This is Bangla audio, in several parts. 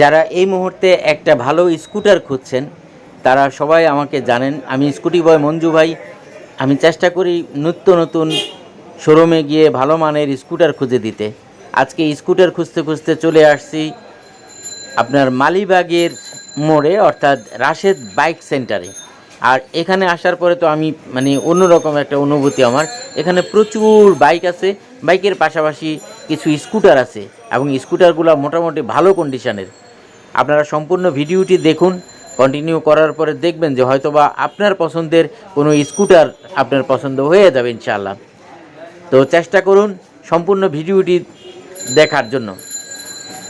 যারা এই মুহূর্তে একটা ভালো স্কুটার খুঁজছেন, তারা সবাই আমাকে জানেন। আমি স্কুটি বয় মঞ্জু ভাই। আমি চেষ্টা করি নিত্য নতুন শোরুমে গিয়ে ভালো মানের স্কুটার খুঁজে দিতে। আজকে স্কুটার খুঁজতে খুঁজতে চলে আসছি আপনার মালিবাগের মোড়ে, অর্থাৎ রাশেদ বাইক সেন্টারে। আর এখানে আসার পরে তো আমি মানে অন্যরকম একটা অনুভূতি আমার। এখানে প্রচুর বাইক আছে। বাইকের পাশাপাশি কিছু স্কুটার আছে এবং স্কুটারগুলো মোটামুটি ভালো কন্ডিশনের আপনারা সম্পূর্ণ ভিডিওটি দেখুন কন্টিনিউ করার পরে দেখবেন যে হয়তোবা আপনার পছন্দের কোনো স্কুটার আপনার পছন্দ হয়ে যাবে ইনশাআল্লাহ। তো চেষ্টা করুন সম্পূর্ণ ভিডিওটি দেখার জন্য।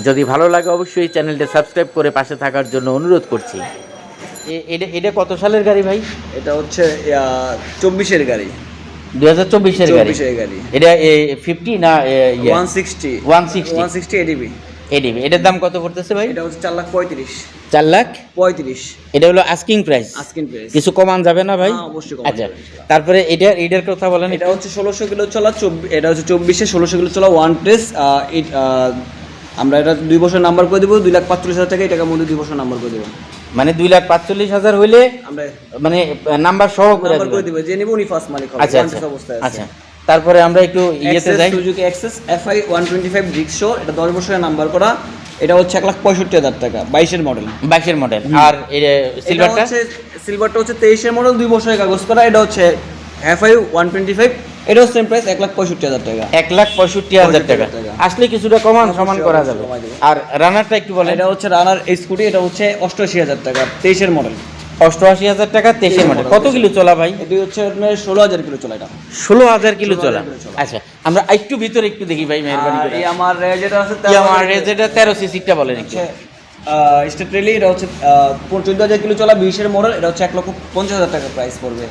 যদি ভালো লাগে অবশ্যই চ্যানেলটা সাবস্ক্রাইব করে পাশে থাকার জন্য অনুরোধ করছি। এ- এটা এটা কত সালের গাড়ি ভাই? এটা হচ্ছে চব্বিশের গাড়ি। দু হাজার চব্বিশের গাড়ি। গাড়ি। এটা ফিফটি না ইয়ে? ওয়ান সিক্সটি 160 এডিবি এডিবি এটার দাম কত পড়তেছে ভাই? এটা হচ্ছে চার লাখ পঁয়ত্রিশ। চার লাখ? পঁয়ত্রিশ। এটা হলো আস্কিং প্রাইস আস্কিন প্রাইস কিছু কমান যাবে না ভাই? অবশ্যই কমানো আচ্ছা। তারপরে এটা এটার কথা বলেন এটা হচ্ছে ষোলোশো কিলো চলা এটা হচ্ছে চব্বিশে ষোলোশো কিলো চলা ওয়ান প্রেস আমরা এটা দুই বছর নাম্বার করে দেবো দুই লাখ পাঁচচল্লিশ হাজার টাকা এই টাকার মধ্যে দুই বছর নাম্বার করে দেবো। মানে দুই লাখ পাঁচচল্লিশ হাজার হইলে মানে নাম্বার সহ করে। দেবো যে নিব উনি ফার্স্ট মালিক হবে আচ্ছা আচ্ছা। অবস্থায় আচ্ছা। তারপরে আমরা একটু ইয়েতে যাই। Suzuki Access FI one twenty five রিক্সো এটা দশ বছরের নাম্বার করা। এটা হচ্ছে এক লাখ পঁয়ষট্টি হাজার টাকা বাইশের মডেল বাইশের মডেল আর সিলভারটা হচ্ছে সিলভারটা হচ্ছে তেইশের মডেল দুই বছরের কাগজ করা। এটা হচ্ছে এফআই ওয়ান টোয়েন্টি ফাইভ এটাও সেম প্রাইস এক লাখ পঁয়ষট্টি হাজার টাকা। এক লাখ পঁয়ষট্টি হাজার টাকা। আসলে কিছুটা কমান সমান করা যাবে। আর রানারটা একটু বলেন। এটা হচ্ছে রানার স্কুটি এটা হচ্ছে অষ্টআশি হাজার টাকা তেইশের মডেল অষ্টআশি হাজার টাকা তেইশের মডেল কত কিলো চলা ভাই? এটি হচ্ছে আপনার ষোলো হাজার কিলো চলে এটা। ষোলো হাজার কিলো চলা। আচ্ছা আমরা একটু ভিতরে একটু দেখি ভাই মেহরবানি করে আমার যেটা আছে আমার যেটা তেরো সিসিটা বলেন একটু। স্টেট রেলি এটা হচ্ছে চোদ্দ হাজার কিলো চলা বিশের মডেল এটা হচ্ছে এক লক্ষ পঞ্চাশ হাজার টাকা প্রাইস পড়বে।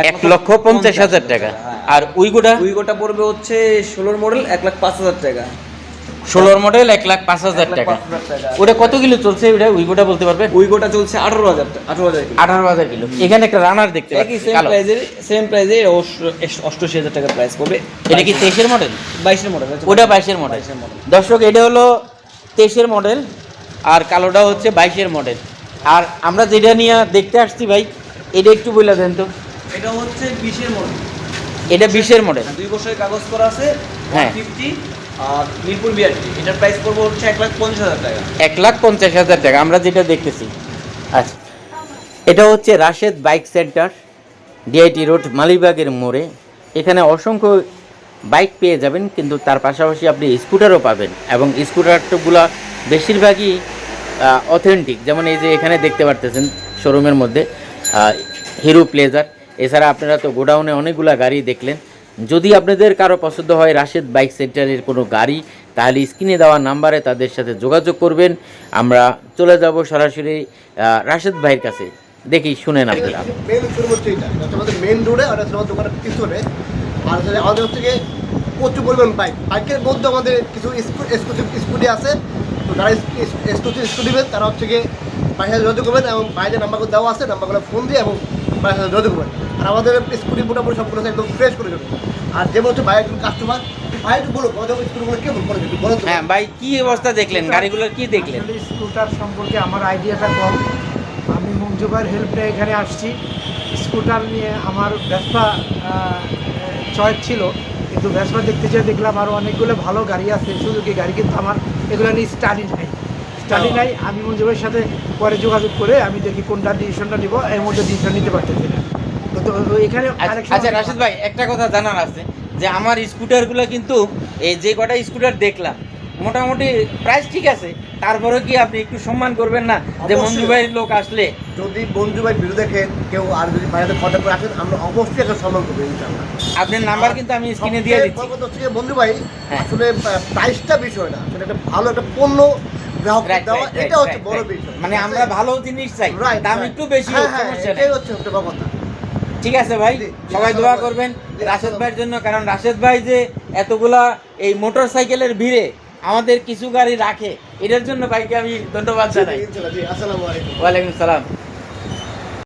এক লক্ষ পঞ্চাশ হাজার টাকা। হ্যাঁ। আর উইগোটা? উইগোটা পড়বে হচ্ছে ষোলোর মডেল এক লাখ পাঁচ হাজার টাকা। ষোলোর মডেল এক লাখ পাঁচ হাজার টাকা। ওটা কত কিলো চলছে ওটা উইগোটা বলতে পারবেন? উইগোটা চলছে আঠারো হাজার আঠারো হাজার আঠারো হাজার কিলো। এখানে একটা রানার দেখতে পাচ্ছি সেম প্রাইজের সেম প্রাইজে অষ্টআশি হাজার টাকা প্রাইস পড়বে। এটা কি তেইশের মডেল বাইশের মডেল ওটা বাইশের মডেল দর্শক এটা হলো তেইশের মডেল আর কালোটা হচ্ছে বাইশের মডেল আর আমরা যেটা নিয়ে দেখতে আসছি ভাই এটা একটু বলে দেন তো। এটা হচ্ছে বিশের মডেল এটা বিশের মডেল দুই বছরের কাগজ করা আছে হ্যাঁ। ফিফটি আর মিরপুর বিআরটি এটার প্রাইস পড়বে হচ্ছে এক লাখ পঞ্চাশ হাজার টাকা। এক লাখ পঞ্চাশ হাজার টাকা আমরা যেটা দেখতেছি। আচ্ছা এটা হচ্ছে Rashed bike centre DIT road মালিবাগের মোড়ে। এখানে অসংখ্য বাইক পেয়ে যাবেন কিন্তু তার পাশাপাশি আপনি স্কুটারও পাবেন এবং স্কুটারগুলো বেশিরভাগই অথেন্টিক যেমন এই যে এখানে দেখতে পারতেছেন শোরুমের মধ্যে হিরো প্লেজার এছাড়া আপনারা তো গোডাউনে অনেকগুলা গাড়ি দেখলেন। যদি আপনাদের কারও পছন্দ হয় রাশেদ বাইক সেন্টারের কোনো গাড়ি, তাহলে স্ক্রিনে দেওয়া নাম্বারে তাদের সাথে যোগাযোগ করবেন। আমরা চলে যাব সরাসরি রাশেদ ভাইয়ের কাছে। দেখি, শুনেন আপনারা। আমাদের মেন আমাদের পরিমাণ বাইক বাইকের মধ্যে আমাদের কিছু স্কুটি আছে। তারা হচ্ছে গিয়ে করবেন এবং বাইরের নাম্বারগুলো দেওয়া আছে। নাম্বারগুলো ফোন দিয়ে এবং যোগাযোগ করবেন। আর আমাদের স্কুটি মোটামুটি সবগুলো একদম ফ্রেশ করে দেবে। আর যেমন হচ্ছে বাইরের কাস্টমার বাইরে বলো আমাদের স্কুটিগুলো কেমন করে বলো হ্যাঁ ভাই কি অবস্থা দেখলেন? গাড়িগুলোর কি দেখলেন? স্কুটার সম্পর্কে আমার আইডিয়াটা কম। আমি হেল্প এখানে আসছি। স্কুটার নিয়ে আমার ব্যবসা চয়েস ছিল। কিন্তু দেখতে চেয়ে দেখলাম আরও অনেকগুলো ভালো গাড়ি আছে শুধু কি গাড়ি কিন্তু আমার এগুলো নিয়ে স্টাডি নাই। স্টাডি নাই আমি মঞ্জু সাথে পরে যোগাযোগ করে আমি দেখি কোনটা ডিসিশনটা নিব এর মধ্যে ডিসিশন নিতে পারতেছি না। তো তো এখানে আচ্ছা আচ্ছা ভাই একটা কথা জানার আছে যে আমার স্কুটারগুলো কিন্তু এই যে কটা স্কুটার দেখলাম মোটামুটি প্রাইস ঠিক আছে তারপরে কি আপনি একটু সম্মান করবেন না যে। মঞ্জু ভাইয়ের লোক আসলে? যদি বন্ধু ভাই ভিডিও দেখেন কেউ আর যদি বাইরে কন্ট্যাক্ট করে আসেন আমরা অবশ্যই একটা সম্মান করব ইনশাআল্লাহ। আপনার নাম্বার কিন্তু আমি স্ক্রিনে দিয়ে দিচ্ছি। হচ্ছে বন্ধু ভাই হ্যাঁ। আসলে প্রাইসটা বিষয় না আসলে একটা ভালো একটা পণ্য এটা হচ্ছে বড় বিষয়। মানে আমরা ভালো জিনিস চাই দাম একটু বেশি হ্যাঁ, হ্যাঁ, সমস্যা নেই। হচ্ছে কথা। ঠিক আছে ভাই সবাই দোয়া করবেন রাশেদ ভাইয়ের জন্য কারণ রাশেদ ভাই যে এতগুলা এই মোটর সাইকেলের ভিড়ে আমাদের কিছু গাড়ি রাখে এটার জন্য ভাইকে আমি ধন্যবাদ জানাই। ওয়ালাইকুম সালাম।